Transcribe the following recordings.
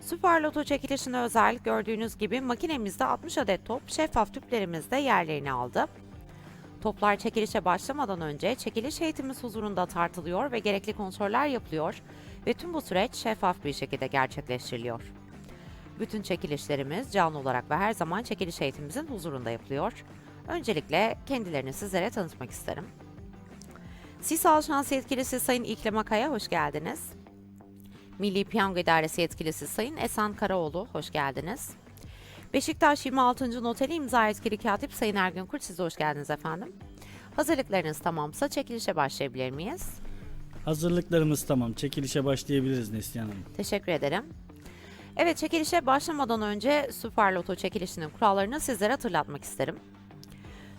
Süper Loto çekilişine özel gördüğünüz gibi makinemizde 60 adet top şeffaf tüplerimizde yerlerini aldı. Toplar çekilişe başlamadan önce çekiliş heyetimiz huzurunda tartılıyor ve gerekli kontroller yapılıyor ve tüm bu süreç şeffaf bir şekilde gerçekleştiriliyor. Bütün çekilişlerimiz canlı olarak ve her zaman çekiliş heyetimizin huzurunda yapılıyor. Öncelikle kendilerini sizlere tanıtmak isterim. Sisal Şans Yetkilisi Sayın İklim Akay'a hoş geldiniz. Milli Piyango İdaresi Yetkilisi Sayın Esen Karaoğlu, hoş geldiniz. Beşiktaş 26. Noteri imza etkili katip Sayın Ergün Kurt, size hoş geldiniz efendim. Hazırlıklarınız tamamsa çekilişe başlayabilir miyiz? Hazırlıklarımız tamam. Çekilişe başlayabiliriz Neslihan Hanım. Teşekkür ederim. Evet, çekilişe başlamadan önce Süper Loto çekilişinin kurallarını sizlere hatırlatmak isterim.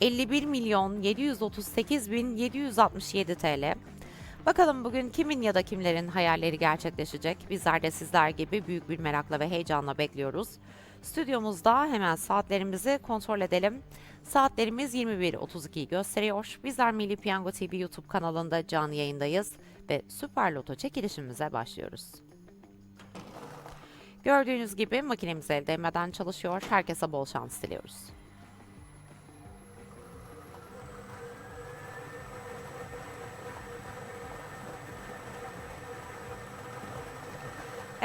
51 milyon 738 bin 767 TL. Bakalım bugün kimin ya da kimlerin hayalleri gerçekleşecek? Bizler de sizler gibi büyük bir merakla ve heyecanla bekliyoruz. Stüdyomuzda hemen saatlerimizi kontrol edelim. Saatlerimiz 21.32'yi gösteriyor. Bizler Milli Piyango TV YouTube kanalında canlı yayındayız ve Süper Loto çekilişimize başlıyoruz. Gördüğünüz gibi makinemiz el değmeden çalışıyor. Herkese bol şans diliyoruz.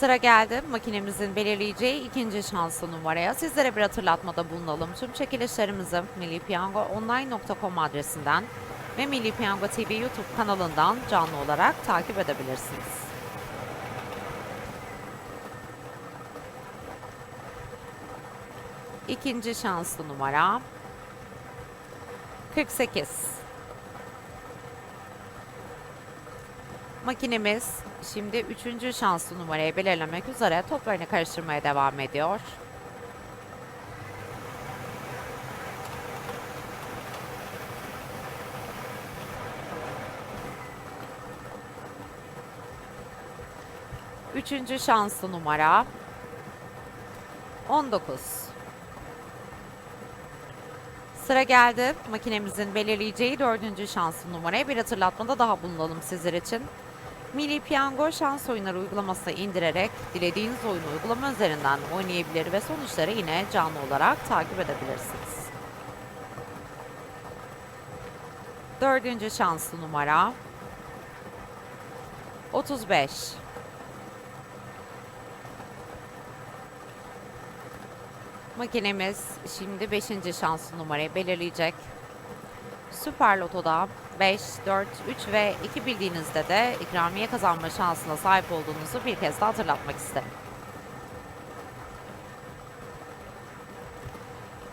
Sıra geldi makinemizin belirleyeceği ikinci şanslı numaraya. Sizlere bir hatırlatmada bulunalım. Tüm çekilişlerimizi millipiyangoonline.com adresinden ve Milli Piyango TV YouTube kanalından canlı olarak takip edebilirsiniz. İkinci şanslı numara 48. Makinemiz şimdi üçüncü şanslı numarayı belirlemek üzere toplarını karıştırmaya devam ediyor. Üçüncü şanslı numara 19. Sıra geldi. Makinemizin belirleyeceği dördüncü şanslı numaraya bir hatırlatmada daha bulunalım sizler için. Milli Piyango şans oyunları uygulamasını indirerek dilediğiniz oyunu uygulama üzerinden oynayabilir ve sonuçları yine canlı olarak takip edebilirsiniz. Dördüncü şanslı numara 35. Makinemiz şimdi 5. şanslı numarayı belirleyecek. Süper Loto'da 5, 4, 3 ve 2 bildiğinizde de ikramiye kazanma şansına sahip olduğunuzu bir kez daha hatırlatmak isterim.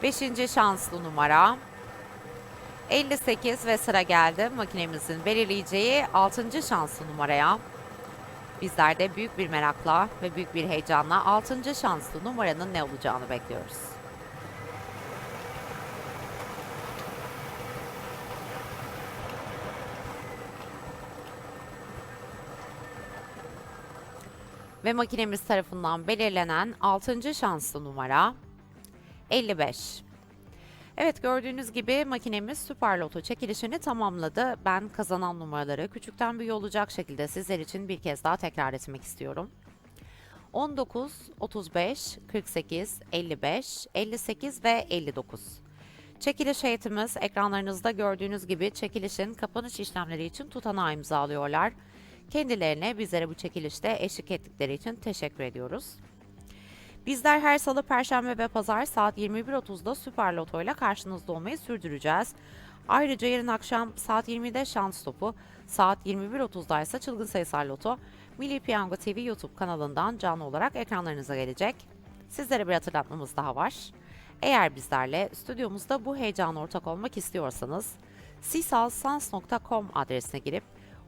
5. şanslı numara 58 ve sıra geldi makinemizin belirleyeceği 6. şanslı numaraya. Bizler de büyük bir merakla ve büyük bir heyecanla 6. şanslı numaranın ne olacağını bekliyoruz. Ve makinemiz tarafından belirlenen 6. şanslı numara 55. Evet gördüğünüz gibi makinemiz Süper Loto çekilişini tamamladı. Ben kazanan numaraları küçükten büyüğe olacak şekilde sizler için bir kez daha tekrar etmek istiyorum. 19, 35, 48, 55, 58 ve 59. Çekiliş heyetimiz ekranlarınızda gördüğünüz gibi çekilişin kapanış işlemleri için tutanağı imzalıyorlar. Kendilerine bizlere bu çekilişte eşlik ettikleri için teşekkür ediyoruz. Bizler her salı, perşembe ve pazar saat 21.30'da Süper Loto ile karşınızda olmayı sürdüreceğiz. Ayrıca yarın akşam saat 20'de şans topu, saat 21.30'da ise çılgın sayısal loto, Milli Piyango TV YouTube kanalından canlı olarak ekranlarınıza gelecek. Sizlere bir hatırlatmamız daha var. Eğer bizlerle stüdyomuzda bu heyecana ortak olmak istiyorsanız sisalsans.com adresine girip